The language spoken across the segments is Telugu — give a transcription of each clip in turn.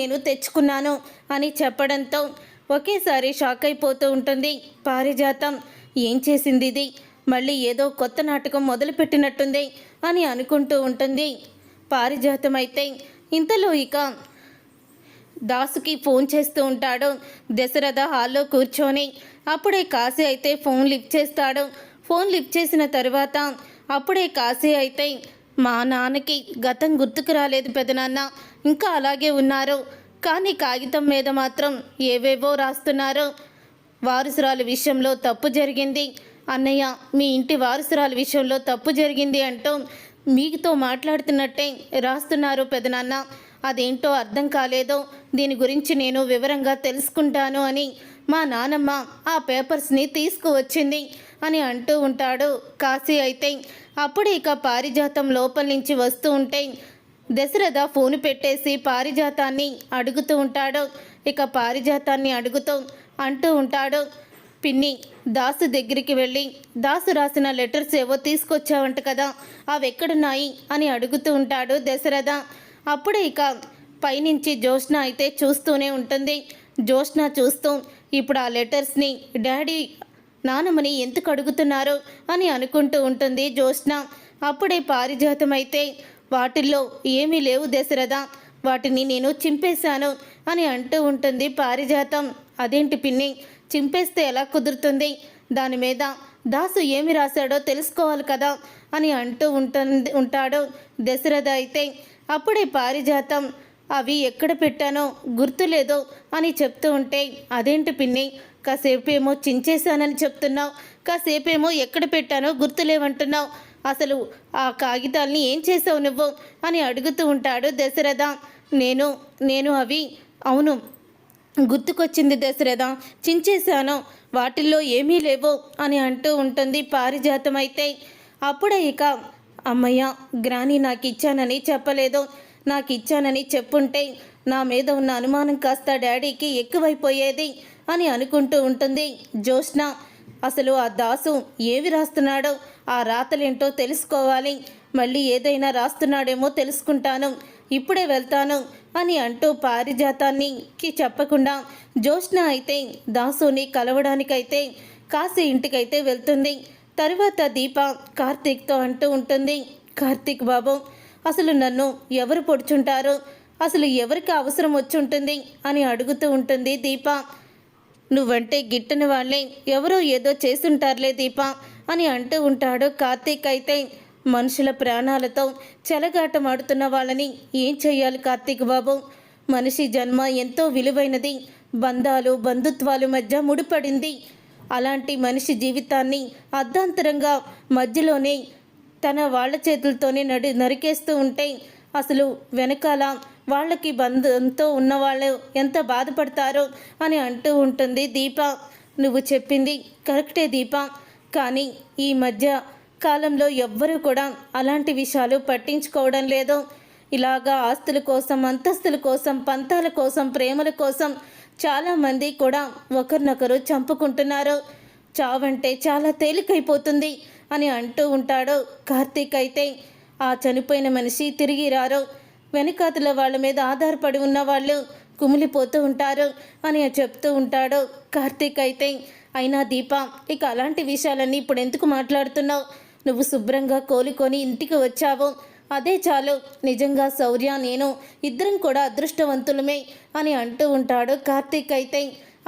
నేను తెచ్చుకున్నాను అని చెప్పడంతో ఒకేసారి షాక్ అయిపోతూ ఉంటుంది పారిజాతం. ఏం చేసింది ఇది? మళ్ళీ ఏదో కొత్త నాటకం మొదలుపెట్టినట్టుంది అని అనుకుంటూ ఉంటుంది పారిజాతం అయితే ఇంతలో ఇక దాసుకి ఫోన్ చేస్తూ ఉంటాడు. దశరథ హాల్లో కూర్చొని అప్పుడే కాశీ అయితే ఫోన్ లిఫ్ట్ చేస్తాడు. ఫోన్ లిఫ్ట్ చేసిన తర్వాత అప్పుడే కాశీ అయితే మా నాన్నకి గతం గుర్తుకు రాలేదు పెదనాన్న. ఇంకా అలాగే ఉన్నారు. కానీ కాగితం మీద మాత్రం ఏవేవో రాస్తున్నారు. వారసురాలు విషయంలో తప్పు జరిగింది. అన్నయ్య మీ ఇంటి వారసురాలు విషయంలో తప్పు జరిగింది అంటూ మీతో మాట్లాడుతున్నట్టే రాస్తున్నారు పెదనాన్న. అదేంటో అర్థం కాలేదు. దీని గురించి నేను వివరంగా తెలుసుకుంటాను అని మా నానమ్మ ఆ పేపర్స్ని తీసుకువచ్చింది. అని అంటూ ఉంటాడు కాశీ అయితే. అప్పుడు ఇక పారిజాతం లోపల నుంచి వస్తూ ఉంటే దశరథ ఫోన్ పెట్టేసి పారిజాతాన్ని అడుగుతూ ఉంటాడు. ఇక పారిజాతాన్ని అడుగుతూ అంటూ ఉంటాడు పిన్ని దాసు దగ్గరికి వెళ్ళి దాసు రాసిన లెటర్స్ ఏవో తీసుకొచ్చావంట కదా అవి ఎక్కడున్నాయి? అని అడుగుతూ ఉంటాడు దశరథ. అప్పుడు ఇక పైనుంచి జ్యోత్స్న అయితే చూస్తూనే ఉంటుంది. జ్యోత్స్న చూస్తూ ఇప్పుడు ఆ లెటర్స్ని డాడీ నానమ్మని ఎందుకు అడుగుతున్నారు అని అనుకుంటూ ఉంటుంది జ్యోత్స్న. అప్పుడే పారిజాతం అయితే వాటిల్లో ఏమీ లేవు దశరథ. వాటిని నేను చింపేశాను అని అంటూ ఉంటుంది పారిజాతం. అదేంటి పిన్ని? చింపేస్తే ఎలా కుదురుతుంది? దాని మీద దాసు ఏమి రాశాడో తెలుసుకోవాలి కదా అని అంటూ ఉంటుంది ఉంటాడు దశరథ అయితే. అప్పుడే పారిజాతం అవి ఎక్కడ పెట్టానో గుర్తులేదో అని చెప్తూ ఉంటే అదేంటి పిన్ని? కాసేపేమో చించేశానని చెప్తున్నావు కాసేపేమో ఎక్కడ పెట్టానో గుర్తులేవంటున్నావు. అసలు ఆ కాగితాల్ని ఏం చేసావు నువ్వు అని అడుగుతూ ఉంటాడు దశరథ. నేను నేను అవి అవును గుర్తుకొచ్చింది దశరథ. చించేశాను వాటిల్లో ఏమీ లేవు అని అంటూ ఉంటుంది పారిజాతం అయితే అప్పుడే ఇక అమ్మయ్య గ్రాని నాకు ఇచ్చానని చెప్పలేదు. నాకు ఇచ్చానని చెప్పుంటే నా మీద ఉన్న అనుమానం కాస్త డాడీకి ఎక్కువైపోయేది అని అనుకుంటూ ఉంటుంది జ్యోష్ణ అసలు ఆ దాసు ఏవి రాస్తున్నాడో ఆ రాతలేంటో తెలుసుకోవాలి. మళ్ళీ ఏదైనా రాస్తున్నాడేమో తెలుసుకుంటాను. ఇప్పుడే వెళ్తాను అని అంటూ పారిజాతానికి చెప్పకుండా జ్యోష్ణ అయితే దాసుని కలవడానికైతే కాశీ ఇంటికైతే వెళ్తుంది. తరువాత దీప కార్తీక్తో అంటూ ఉంటుంది కార్తీక్ బాబు అసలు నన్ను ఎవరు పొడుచుంటారు? అసలు ఎవరికి అవసరం వచ్చి ఉంటుంది అని అడుగుతూ ఉంటుంది దీప. నువ్వంటే గిట్టని వాళ్ళే ఎవరో ఏదో చేసుంటారులే దీప అని అంటూ ఉంటాడు కార్తీక్ అయితే. మనుషుల ప్రాణాలతో చెలగాటమాడుతున్న వాళ్ళని ఏం చేయాలి కార్తీక్ బాబు? మనిషి జన్మ ఎంతో విలువైనది బంధాలు బంధుత్వాలు మధ్య ముడిపడింది. అలాంటి మనిషి జీవితాన్ని అర్ధాంతరంగా మధ్యలోనే తన వాళ్ళ చేతులతోనే నడి నరికేస్తూ ఉంటే అసలు వెనకాల వాళ్ళకి బంధంతో ఉన్నవాళ్ళు ఎంత బాధపడతారో అని అంటూ ఉంటుంది దీప. నువ్వు చెప్పింది కరెక్టే దీప. కానీ ఈ మధ్య కాలంలో ఎవ్వరూ కూడా అలాంటి విషయాలు పట్టించుకోవడం లేదు. ఇలాగా ఆస్తుల కోసం అంతస్తుల కోసం పంతాల కోసం ప్రేమల కోసం చాలామంది కూడా ఒకరినొకరు చంపుకుంటున్నారు. చావంటే చాలా తేలికైపోతుంది అని అంటూ ఉంటాడు కార్తీక్ అయితే. ఆ చనిపోయిన మనిషి తిరిగి రారు. వెనకాతల వాళ్ళ మీద ఆధారపడి ఉన్న వాళ్ళు కుమిలిపోతూ ఉంటారు అని చెప్తూ ఉంటాడు కార్తీక్ అయితే. అయినా దీప ఇక అలాంటి విషయాలన్నీ ఇప్పుడు ఎందుకు మాట్లాడుతున్నావు? నువ్వు శుభ్రంగా కోలుకొని ఇంటికి వచ్చావు. అదే చాలు. నిజంగా శౌర్య నేను ఇద్దరం కూడా అదృష్టవంతులమే అని అంటూ ఉంటాడు కార్తీక్ అయితే.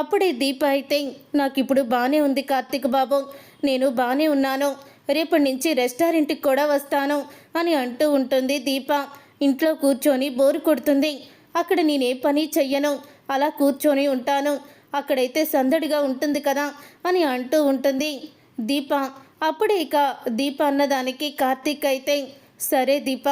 అప్పుడే దీప అయితే నాకు ఇప్పుడు బాగానే ఉంది కార్తీక్ బాబు. నేను బాగానే ఉన్నాను. రేపటి నుంచి రెస్టారెంట్కి కూడా వస్తాను అని అంటూ ఉంటుంది దీప. ఇంట్లో కూర్చొని బోరు కొడుతుంది. అక్కడ నేనే పని చెయ్యను. అలా కూర్చొని ఉంటాను. అక్కడైతే సందడిగా ఉంటుంది కదా అని అంటూ ఉంటుంది దీప. అప్పుడే ఇక దీప అన్నదానికి కార్తీక్ అయితే సరే దీప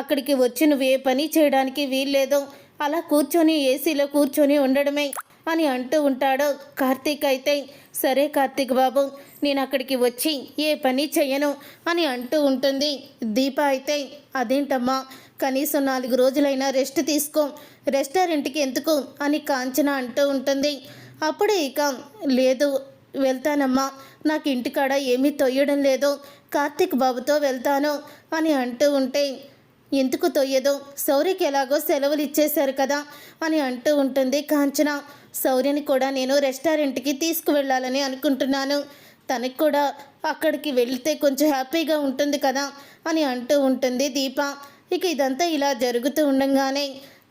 అక్కడికి వచ్చి నువ్వు ఏ పని చేయడానికి వీల్లేదు. అలా కూర్చొని ఏసీలో కూర్చొని ఉండడమే. అని అంటూ ఉంటాడు కార్తీక్ అయితే సరే కార్తీక్ బాబు నేను అక్కడికి వచ్చి ఏ పని చెయ్యను అని అంటూ ఉంటుంది. దీప అయితే అదేంటమ్మా కనీసం నాలుగు రోజులైనా రెస్ట్ తీసుకో రెస్టారెంట్కి ఎందుకు? అని కాంచన అంటూ ఉంటుంది. అప్పుడే ఇక లేదు వెళ్తానమ్మా నాకు ఇంటికాడ ఏమీ తొయ్యడం లేదు కార్తీక్ బాబుతో వెళ్తాను అని అంటూ ఉంటే ఎందుకు తొయ్యదో? శౌర్యకి ఎలాగో సెలవులు ఇచ్చేశారు కదా అని అంటూ ఉంటుంది కాంచన. శౌర్యని కూడా నేను రెస్టారెంట్కి తీసుకువెళ్ళాలని అనుకుంటున్నాను. తనకి కూడా అక్కడికి వెళితే కొంచెం హ్యాపీగా ఉంటుంది కదా అని అంటూ ఉంటుంది దీప. ఇక ఇదంతా ఇలా జరుగుతూ ఉండగానే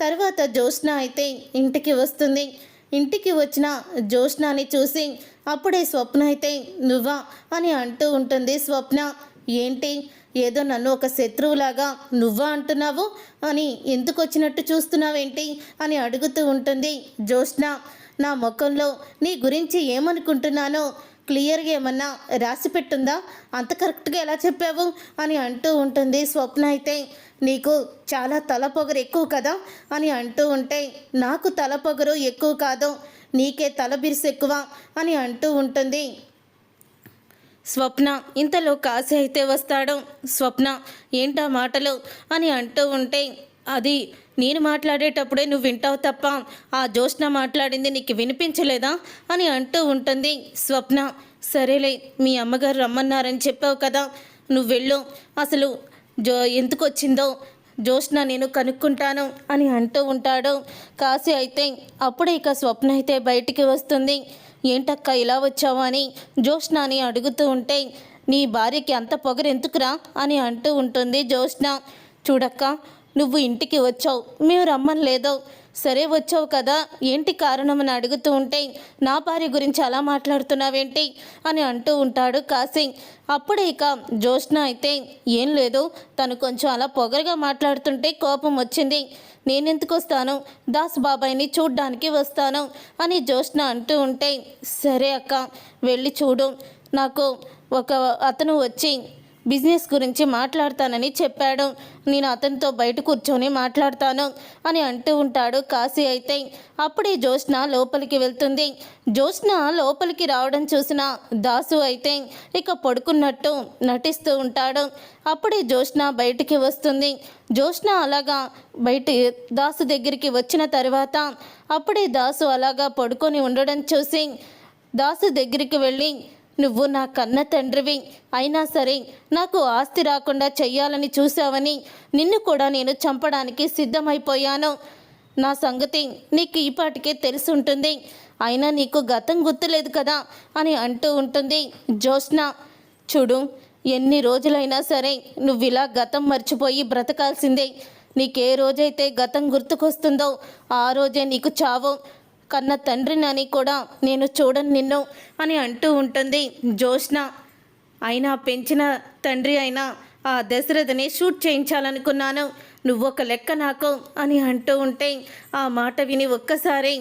తర్వాత జ్యోత్స్న అయితే ఇంటికి వస్తుంది. ఇంటికి వచ్చిన జ్యోత్స్నాని చూసి అప్పుడే స్వప్న అయితే నువ్వా అని అంటూ ఉంటుంది స్వప్న. ఏంటి? ఏదో నన్ను ఒక శత్రువులాగా నువ్వా అంటున్నావు? అని ఎందుకు వచ్చినట్టు చూస్తున్నావేంటి? అని అడుగుతూ ఉంటుంది జ్యోష్ణ నా ముఖంలో నీ గురించి ఏమనుకుంటున్నానో క్లియర్గా ఏమన్నా రాసి పెట్టుందా? అంత కరెక్ట్గా ఎలా చెప్పావు? అని అంటూ ఉంటుంది స్వప్న అయితే. నీకు చాలా తలపొగరు ఎక్కువ కదా? అని అంటూ ఉంటే నాకు తలపొగరు ఎక్కువ కాదు. నీకే తల బిరుసు ఎక్కువ అని అంటూ ఉంటుంది స్వప్న ఇంతలో కాశీ అయితే వస్తాడు. స్వప్న ఏంటా మాటలు? అని అంటూ ఉంటే అది నేను మాట్లాడేటప్పుడే నువ్వు వింటావు తప్ప ఆ జ్యోత్స్న మాట్లాడింది నీకు వినిపించలేదా? అని అంటూ ఉంటుంది స్వప్న. సరేలే మీ అమ్మగారు రమ్మన్నారని చెప్పావు కదా నువ్వు వెళ్ళు. అసలు జో ఎందుకు వచ్చిందో జ్యోత్స్న నేను కనుక్కుంటాను అని అంటూ ఉంటాడు. కాశీ అయితే అప్పుడే ఇక స్వప్న అయితే బయటికి వస్తుంది. ఏంటక్క ఇలా వచ్చావు అని జ్యోత్స్నాని అడుగుతూ ఉంటే నీ భార్యకి అంత పొగరు ఎందుకురా అని అంటూ ఉంటుంది జ్యోత్స్న. చూడక్క నువ్వు ఇంటికి వచ్చావు మేము రమ్మని లేదో సరే వచ్చావు కదా ఏంటి కారణం అని అడుగుతూ ఉంటే నా భార్య గురించి అలా మాట్లాడుతున్నావేంటి అని అంటూ ఉంటాడు కాసింగ్ అప్పుడే ఇక జ్యోష్ణ అయితే ఏం లేదు తను కొంచెం అలా పొగరుగా మాట్లాడుతుంటే కోపం వచ్చింది. నేనెందుకు వస్తాను? దాస్ బాబాయ్ని చూడ్డానికి వస్తాను అని జ్యోష్ణ అంటూ ఉంటే సరే అక్క వెళ్ళి చూడు. నాకు ఒక అతను వచ్చి బిజినెస్ గురించి మాట్లాడతానని చెప్పాడు. నేను అతనితో బయట కూర్చొని మాట్లాడతాను అని అంటూ ఉంటాడు కాశీ అయితే. అప్పుడే జ్యోత్స్న లోపలికి వెళ్తుంది. జ్యోత్స్న లోపలికి రావడం చూసిన దాసు అయితే ఇక పడుకున్నట్టు నటిస్తూ ఉంటాడు. అప్పుడే జ్యోత్స్న బయటికి వస్తుంది. జ్యోత్స్న అలాగా బయట దాసు దగ్గరికి వచ్చిన తర్వాత అప్పుడే దాసు అలాగా పడుకొని ఉండడం చూసి దాసు దగ్గరికి వెళ్ళి నువ్వు నా కన్న తండ్రివి. అయినా సరే నాకు ఆస్తి రాకుండా చెయ్యాలని చూసావని నిన్ను కూడా నేను చంపడానికి సిద్ధమైపోయాను. నా సంగతి నీకు ఈపాటికే తెలిసి ఉంటుంది అయినా నీకు గతం గుర్తులేదు కదా అని అంటూ ఉంటుంది జ్యోత్స్న. చూడు ఎన్ని రోజులైనా సరే నువ్వు ఇలా గతం మర్చిపోయి బ్రతకాల్సిందే. నీకే రోజైతే గతం గుర్తుకొస్తుందో ఆ రోజే నీకు చావు. కన్న తండ్రినని కూడా నేను చూడను నిన్ను అని అంటూ ఉంటుంది జోష్న అయినా పెంచిన తండ్రి అయినా ఆ దశరథని షూట్ చేయించాలనుకున్నాను. నువ్వొక లెక్క నాకు అని అంటూ ఉంటే ఆ మాట విని ఒక్కసారి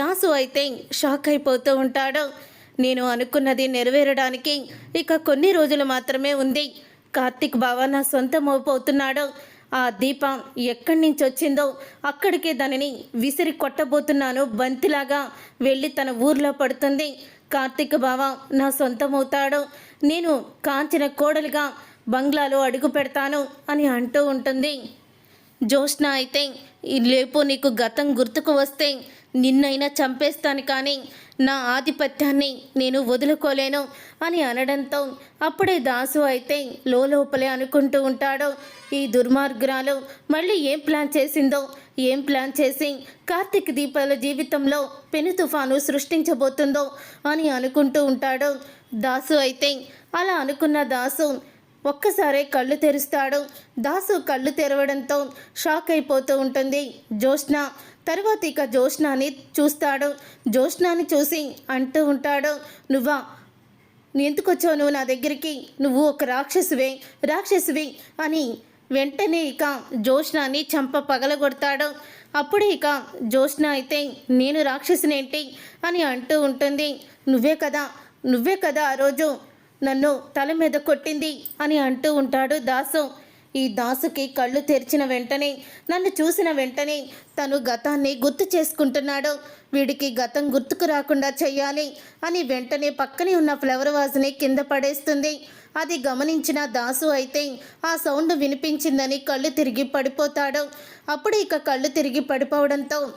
దాసు అయితే షాక్ అయిపోతూ ఉంటాడు. నేను అనుకున్నది నెరవేరడానికి ఇక కొన్ని రోజులు మాత్రమే ఉంది. కార్తిక్ బావ నా సొంత మోపవుతున్నాడు ఆ దీపం ఎక్కడి నుంచి వచ్చిందో అక్కడికే దానిని విసిరి కొట్టబోతున్నాను. బంతిలాగా వెళ్ళి తన ఊర్లో పడుతుంది. కార్తీక బావ నా సొంతమవుతాడు. నేను కాంచిన కోడలుగా బంగ్లాలో అడుగు పెడతాను అని అంటూ ఉంటుంది. జ్యోత్స్న అయితే ఈ లేపు నీకు గతం గుర్తుకు వస్తే నిన్నైనా చంపేస్తాను కానీ నా ఆధిపత్యాన్ని నేను వదులుకోలేను అని అనడంతో అప్పుడే దాసు అయితే లోపలే అనుకుంటూ ఉంటాడు. ఈ దుర్మార్గురాలు మళ్ళీ ఏం ప్లాన్ చేసిందో ఏం ప్లాన్ చేసి కార్తీక్ దీపాల జీవితంలో పెను తుఫాను సృష్టించబోతుందో అని అనుకుంటూ ఉంటాడు. దాసు అయితే అలా అనుకున్న దాసు ఒక్కసారే కళ్ళు తెరుస్తాడు. దాసు కళ్ళు తెరవడంతో షాక్ అయిపోతూ ఉంటుంది. జ్యోత్స్న తర్వాత ఇక జ్యోత్స్నాని చూస్తాడు. జ్యోత్స్నాని చూసి అంటూ ఉంటాడు నువ్వా? ఎందుకు వచ్చావు నువ్వు నా దగ్గరికి? నువ్వు ఒక రాక్షసువే రాక్షసువి అని వెంటనే ఇక జ్యోత్స్నాని చంప పగలగొడతాడు. అప్పుడు ఇక జ్యోత్స్న అయితే నేను రాక్షసునేంటి? అని అంటూ ఉంటుంది. నువ్వే కదా నువ్వే కదా ఆ రోజు నన్ను తల మీద కొట్టింది అని అంటూ ఉంటాడు దాసు. ఈ దాసుకి కళ్ళు తెరిచిన వెంటనే నన్ను చూసిన వెంటనే తను గతాన్ని గుర్తు చేసుకుంటున్నాడు. వీడికి గతం గుర్తుకు రాకుండా చెయ్యాలి అని వెంటనే పక్కనే ఉన్న ఫ్లవర్ వాజ్ని కింద పడేస్తుంది. అది గమనించిన దాసు అయితే ఆ సౌండ్ వినిపించిందని కళ్ళు తిరిగి పడిపోతాడు. అప్పుడు ఇక కళ్ళు తిరిగి పడిపోవడంతో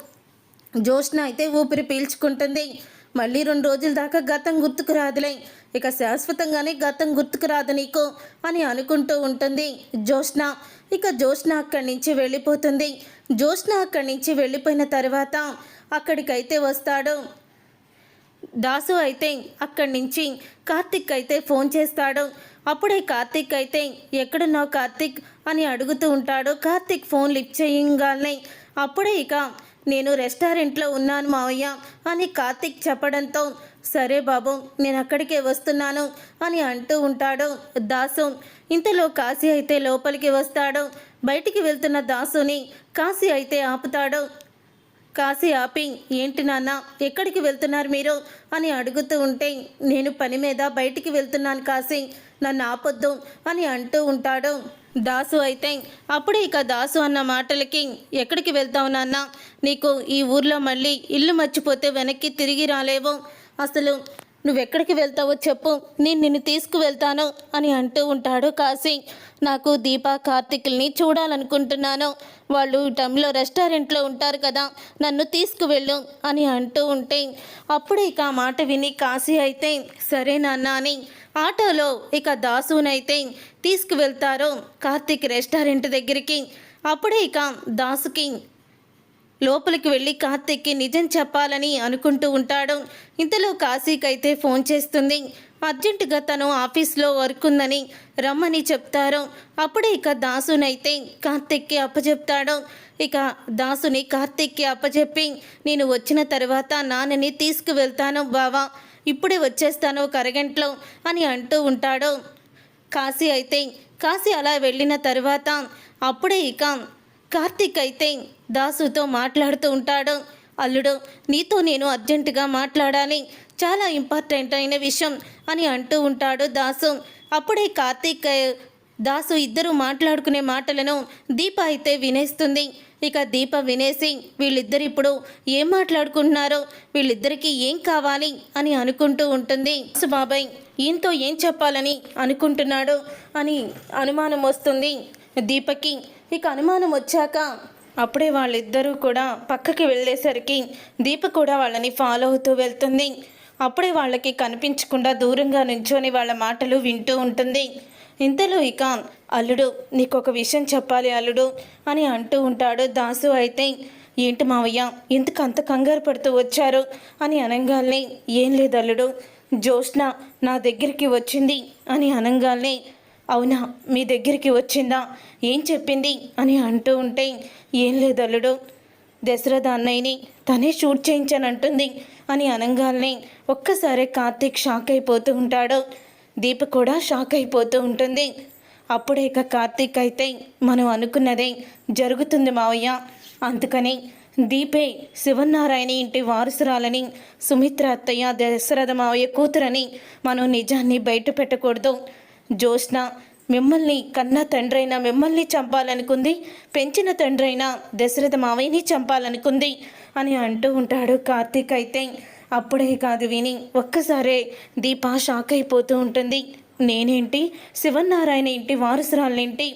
జోష్న అయితే ఊపిరి పీల్చుకుంటుంది. మళ్ళీ రెండు రోజుల దాకా గతం గుర్తుకు రాదులే. ఇక శాశ్వతంగానే గతం గుర్తుకు రాదు నీకు అని అనుకుంటూ ఉంటుంది జ్యోత్స్న. ఇక జ్యోష్న అక్కడి నుంచి వెళ్ళిపోతుంది. జ్యోష్న అక్కడి నుంచి వెళ్ళిపోయిన తర్వాత అక్కడికైతే వస్తాడు. దాసు అయితే అక్కడి నుంచి కార్తిక్ అయితే ఫోన్ చేస్తాడు. అప్పుడే కార్తిక్ అయితే ఎక్కడున్నావు కార్తిక్ అని అడుగుతూ ఉంటాడు. కార్తిక్ ఫోన్ లిఫ్ట్ చేయగానే అప్పుడే ఇక నేను రెస్టారెంట్లో ఉన్నాను మావయ్య అని కార్తిక్ చెప్పడంతో సరే బాబు నేను అక్కడికే వస్తున్నాను అని అంటూ ఉంటాడు దాసు. ఇంతలో కాశీ అయితే లోపలికి వస్తాడు. బయటికి వెళ్తున్న దాసుని కాశీ అయితే ఆపుతాడు. కాశీ ఆపి ఏంటి నాన్న ఎక్కడికి వెళ్తున్నారు మీరు? అని అడుగుతూ ఉంటే నేను పని మీద బయటికి వెళ్తున్నాను కాశీ నన్ను ఆపొద్దు అని అంటూ ఉంటాడు దాసు అయితే. అప్పుడే ఇక దాసు అన్న మాటలకి ఎక్కడికి వెళ్తావు నాన్న? నీకు ఈ ఊర్లో మళ్ళీ ఇల్లు మర్చిపోతే వెనక్కి తిరిగి రాలేవు. అసలు నువ్వెక్కడికి వెళ్తావో చెప్పు. నేను నిన్ను తీసుకువెళ్తాను అని అంటూ ఉంటాడు కాశీ. నాకు దీపా కార్తిక్ని చూడాలనుకుంటున్నాను. వాళ్ళు టంలో టైంలో రెస్టారెంట్లో ఉంటారు కదా నన్ను తీసుకువెళ్ళు అని అంటూ ఉంటే అప్పుడు ఇక ఆ మాట విని కాశీ అయితే సరే నాన్న అని ఆటోలో ఇక దాసునైతే తీసుకువెళ్తారు కార్తిక్ రెస్టారెంట్ దగ్గరికి. అప్పుడే ఇక దాసుకి లోపలికి వెళ్ళి కార్తిక్కి నిజం చెప్పాలని అనుకుంటూ ఉంటాడు. ఇంతలో కాశీకైతే ఫోన్ చేస్తుంది. అర్జెంటుగా తను ఆఫీస్లో వర్క్ ఉందని రమ్మని చెప్తారు. అప్పుడే ఇక దాసునైతే కార్తిక్కి అప్పచెప్తాడు. ఇక దాసుని కార్తిక్కి అప్పచెప్పి నేను వచ్చిన తర్వాత నాన్నని తీసుకువెళ్తాను బావా. ఇప్పుడే వచ్చేస్తాను ఒక అరగంటలో అని అంటూ ఉంటాడు. కాశీ అయితే కాశీ అలా వెళ్ళిన తర్వాత అప్పుడే ఇక కార్తీక్ అయితే దాసుతో మాట్లాడుతూ ఉంటాడు. అల్లుడు నీతో నేను అర్జెంటుగా మాట్లాడాలి. చాలా ఇంపార్టెంట్ అయిన విషయం అని అంటూ ఉంటాడు దాసు. అప్పుడే కార్తీక్ దాసు ఇద్దరు మాట్లాడుకునే మాటలను దీప అయితే వినేస్తుంది. ఇక దీప వినేసి వీళ్ళిద్దరు ఇప్పుడు ఏం మాట్లాడుకుంటున్నారో వీళ్ళిద్దరికీ ఏం కావాలి అని అనుకుంటూ ఉంటుంది. బాబాయ్ ఈయనతో ఏం చెప్పాలని అనుకుంటున్నాడు? అని అనుమానం వస్తుంది దీపకి. ఇక అనుమానం వచ్చాక అప్పుడే వాళ్ళిద్దరూ కూడా పక్కకి వెళ్ళేసరికి దీప కూడా వాళ్ళని ఫాలో అవుతూ వెళ్తుంది. అప్పుడే వాళ్ళకి కనిపించకుండా దూరంగా నుంచొని వాళ్ళ మాటలు వింటూ ఉంటుంది. ఇంతలో ఇక అల్లుడు నీకు ఒక విషయం చెప్పాలి అల్లుడు అని అంటూ ఉంటాడు దాసు అయితే. ఏంటి మావయ్య ఎందుకు అంత కంగారు పడుతూ వచ్చారు? అని అనగానే ఏం లేదు అల్లుడు జ్యోష్ణ నా దగ్గరికి వచ్చింది అని అనగానే అవునా? మీ దగ్గరికి వచ్చిందా? ఏం చెప్పింది? అని అంటూ ఉంటే ఏం లేదు అల్లుడు. దశరథ అన్నయ్యని తనే షూట్ చేయించానంటుంది అని అనగానే ఒక్కసారి కార్తీక్ షాక్ అయిపోతూ ఉంటాడు. దీప కూడా షాక్ అయిపోతూ ఉంటుంది. అప్పుడే ఇక కార్తీక్ అయితే మనం అనుకున్నదే జరుగుతుంది మావయ్య. అందుకని దీపే శివనారాయణ ఇంటి వారసురాలని సుమిత్ర అత్తయ్య దశరథ మావయ్య కూతురని మనం నిజాన్ని బయట పెట్టకూడదు. జ్యోత్స్న మిమ్మల్ని కన్న తండ్రైన మిమ్మల్ని చంపాలనుకుంది పెంచిన తండ్రైన దశరథ మావయ్యని చంపాలనుకుంది అని అంటూ ఉంటాడు కార్తీక్ అయితే. అప్పుడే కాదు విని ఒక్కసారే దీప షాక్ అయిపోతూ ఉంటుంది. నేనేంటి? శివనారాయణ ఇంటి వారసురాలేంటి?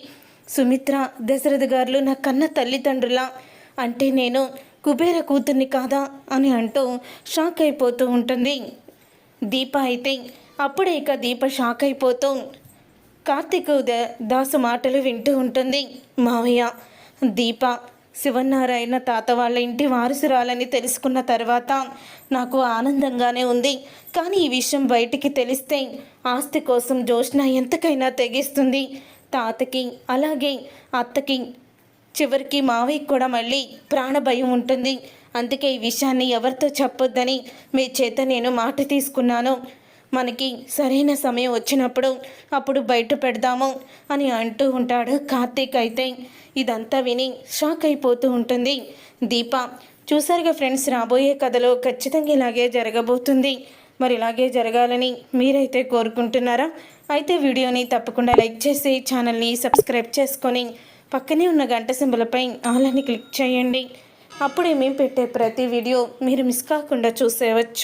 సుమిత్ర దశరథ గారులు నా కన్న తల్లిదండ్రులా? అంటే నేను కుబేర కూతుర్ని కాదా? అని అంటూ షాక్ అయిపోతూ ఉంటుంది. దీప అయితే అప్పుడే ఇక దీప షాక్ అయిపోతూ కార్తీక్ ద- దాసు మాటలు వింటూ ఉంటుంది. మావయ్య దీప శివనారాయణ తాత వాళ్ళ ఇంటి వారసురాలని తెలుసుకున్న తర్వాత నాకు ఆనందంగానే ఉంది. కానీ ఈ విషయం బయటికి తెలిస్తే ఆస్తి కోసం జోష్న ఎంతకైనా తెగిస్తుంది. తాతకి అలాగే అత్తకి చివరికి మావయ్యకి కూడా మళ్ళీ ప్రాణభయం ఉంటుంది. అందుకే ఈ విషయాన్ని ఎవరితో చెప్పొద్దని మీ చేత నేను మాట తీసుకున్నాను. మనకి సరైన సమయం వచ్చినప్పుడు అప్పుడు బయట పెడదాము అని అంటూ ఉంటాడు. కార్తీక్ అయితే ఇదంతా విని షాక్ అయిపోతూ ఉంటుంది. దీప చూసారుగా ఫ్రెండ్స్ రాబోయే కథలో ఖచ్చితంగా ఇలాగే జరగబోతుంది. మరి ఇలాగే జరగాలని మీరైతే కోరుకుంటున్నారా? అయితే వీడియోని తప్పకుండా లైక్ చేసి ఛానల్ని సబ్స్క్రైబ్ చేసుకొని పక్కనే ఉన్న గంట సింబలపై ఆలని క్లిక్ చేయండి. అప్పుడే మేము పెట్టే ప్రతి వీడియో మీరు మిస్ కాకుండా చూసేవచ్చు